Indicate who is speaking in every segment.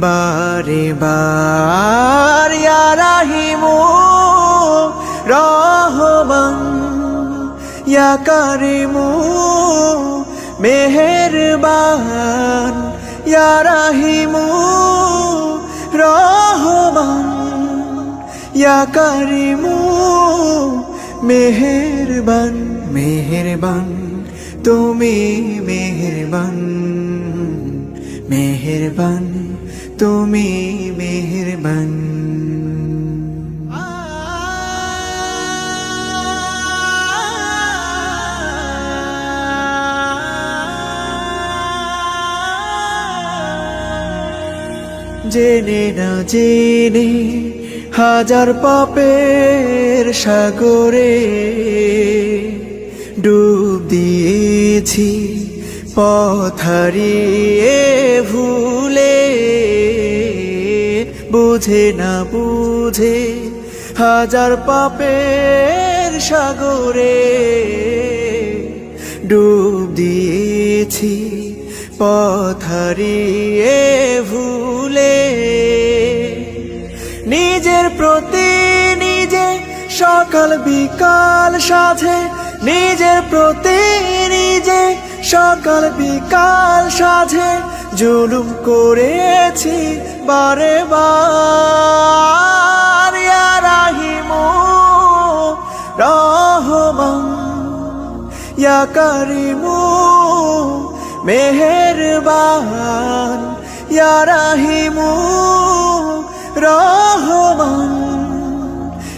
Speaker 1: বারে বার, ইয়া রাহিমু রহমান, ইয়া কারিমু মেহেরবান, ইয়া রাহিমু রহমান, ইয়া কারিমু মেহেরবান মেহেরবান, তুমি মেহেরবান মেহেরবান তুমি মেহেরবান। জেনে না জেনে হাজার পাপের সাগরে ডুব দিয়েছি। পথারিয়ে ভুলে বুঝে না বুঝে হাজার পাপের সাগরে ডুব দিয়েছি পথারিয়ে ভুলে। নিজের প্রতি নিজে সকাল বিকাল সাথে নিজের প্রতি নিজে সকাল বিকাল সাথে জুলুম করেছি বারে বার। রাহিমু রহমান, ইয়া কারিমু মেহেরবান, ইয়া রাহিমু রহমান,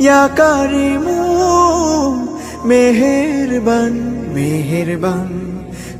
Speaker 1: ইয়া কারিমু মেহেরবান মেহেরবান।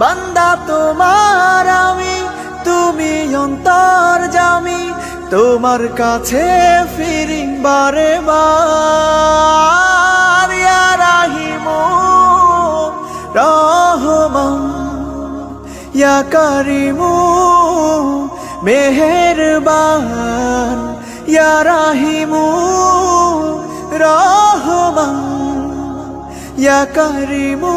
Speaker 1: বান্দা তোমার আমি, তুমি অন্তর জামি, তোমার কাছে ফিরি বারে বার রাহিমু, রহমান, ইয়া কারিমু, মেহেরবান, ইয়া রাহিমু, রহমান, ইয়া কারিমু